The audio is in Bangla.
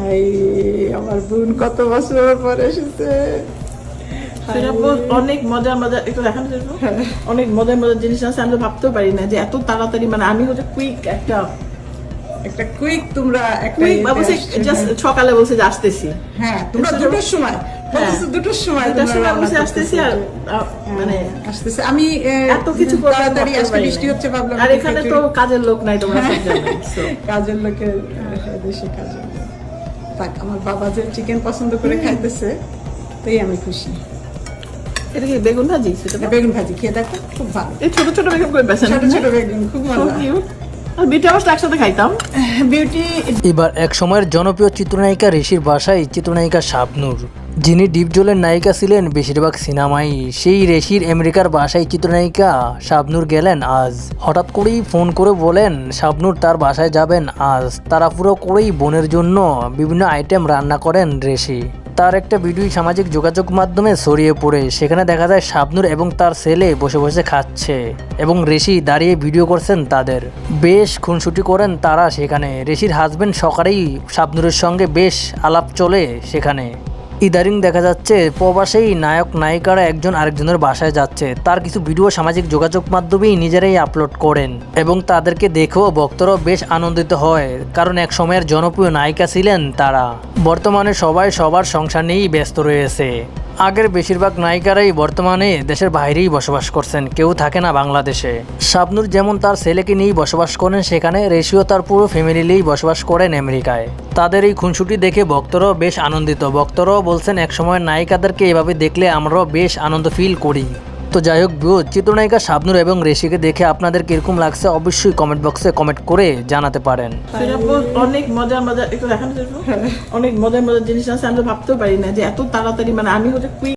হাই আমার বোন কত বছর পরে এসেছে? অনেক মজার মজার একটু দেখানো হ্যাঁ। অনেক মজার মজার জিনিস আছে আমি ভাবতেও পারি না যে এত তাড়াতাড়ি মানে আমি হচ্ছে কুইক একটা একটা কুইক তোমরা একটা বলছে জাস্ট হ্যাঁ। সকালে বলছে যে আসতেছি। হ্যাঁ তোমরা দুটোর সময় দুটোর সময় দুটার সময় রান্না আসতেছি আর মানে আসতেছে। আমি এত কিছু তাড়াতাড়ি আজকে বৃষ্টি হচ্ছে ভাবলাম আর এখানে তো কাজের লোক নাই তোমরা সব জানো কাজের লোকের দেশে কাজের। থাক আমার বাবা যে চিকেন পছন্দ করে খাইতেছে তাই আমি খুশি। এটা কি বেগুন ভাজি? সেটা বেগুন ভাজি খেয়ে দেখো খুব ভালো। এই ছোট ছোট বেগুন করে বেছেন ছোট ছোট বেগুন খুব ভালো। আর বিটা মাছটা একসাথে খাইতাম। বিউটি এবার এক সময়ের জনপ্রিয় চিত্রনায়িকা ঋষির বাসায় চিত্রনায়িকা শাবনূর। যিনি ডিপ ডিপজলের নায়িকা ছিলেন, বেশিরভাগ সিনেমায় সেই রেশির আমেরিকার বাসায় চিত্রনায়িকা শাবনূর গেলেন আজ। হঠাৎ করেই ফোন করে বলেন, শাবনূর তার বাসায় যাবেন আজ। তারা পুরো করেই বোনের জন্য বিভিন্ন আইটেম রান্না করেন রেশি তার একটা ভিডিও সামাজিক যোগাযোগ মাধ্যমে ছড়িয়ে পড়ে। সেখানে দেখা যায় শাবনূর এবং তার ছেলে বসে বসে খাচ্ছে এবং ঋষি দাঁড়িয়ে ভিডিও করছেন তাদের। বেশ খুনসুটি করেন তারা সেখানে। ঋষির হাজবেন্ড সকালেই শাবনূরের সঙ্গে বেশ আলাপ চলে সেখানে। ইদারিং দেখা যাচ্ছে, প্রবাসেই নায়ক, নায়িকারা একজন আরেকজনের বাসায় যাচ্ছে। তার কিছু ভিডিও সামাজিক যোগাযোগ মাধ্যমেই নিজেরাই আপলোড করেন এবং তাদেরকে দেখেও ভক্তরাও বেশ আনন্দিত হয়, কারণ এক সময়ের জনপ্রিয় নায়িকা ছিলেন তারা। বর্তমানে সবাই সবার সংসার নিয়েই ব্যস্ত রয়েছে। আগের বেশিরভাগ নায়িকারাই বর্তমানে দেশের বাইরেই বসবাস করছেন, কেউ থাকে না বাংলাদেশে। শাবনুর যেমন তার ছেলেকে নিয়েই বসবাস করেন সেখানে, রেশিও তার পুরো ফ্যামিলি নিয়েই বসবাস করেন আমেরিকায়। তাদের এই খুনসুটি দেখে ভক্তরাও বেশ আনন্দিত। ভক্তরাও বলছেন, একসময় নায়িকাদেরকে এভাবে দেখলে আমরাও বেশ আনন্দ ফিল করি। তো যাই হোক বিয়োগ চিত্রনায়িকা শাবনুর এবং রেশিকে দেখে আপনাদের কীরকম লাগছে অবশ্যই কমেন্ট বক্সে কমেন্ট করে জানাতে পারেন। অনেক মজার মজার একটু দেখানো অনেক মজার মজার জিনিস আছে, আমরা ভাবতেও পারি না যে এত তাড়াতাড়ি মানে আমি হচ্ছে